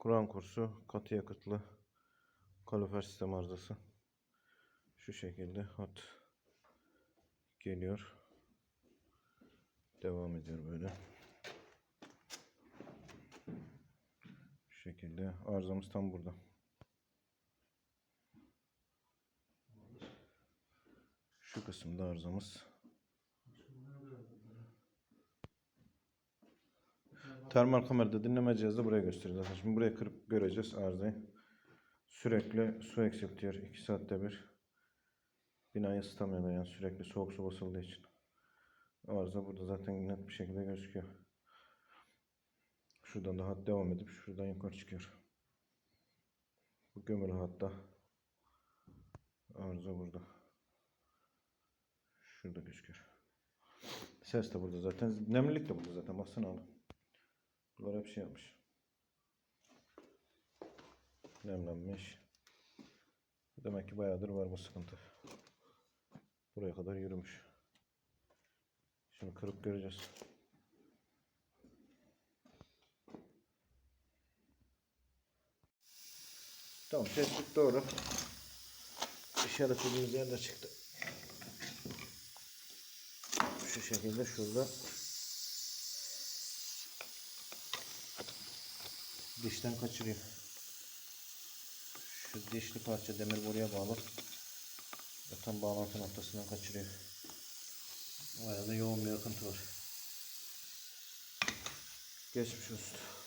Kur'an kursu katı yakıtlı kalorifer sistem arızası. Şu şekilde hat geliyor. Devam ediyor böyle. Şu şekilde arızamız tam burada. Şu kısımda arızamız. Termal kamerada dinleme cihazı buraya gösteriyor. Şimdi buraya kırıp göreceğiz arızayı. Sürekli su eksiltiyor. 2 saatte bir. Binayı ısıtamıyor yani sürekli soğuk su basıldığı için. Arıza burada zaten net bir şekilde gözüküyor. Şuradan da hat devam edip şuradan yukarı çıkıyor. Bu gömülü hatta. Arıza burada. Şurada gözüküyor. Ses de burada zaten. Nemlilik de burada zaten. Baksana oğlum. Bunlar hep şey yapmış. Nemlenmiş. Demek ki bayağıdır var bu sıkıntı. Buraya kadar yürümüş. Şimdi kırıp göreceğiz. Tamam tespit doğru. İşaretlediğimiz yerde çıktı. Şu şekilde şurada dişten kaçırıyor. Şu dişli parça demir boruya bağlı. Tam bağlantı noktasından kaçırıyor. Bayağı da yoğun bir akıntı var. Geçmiş olsun.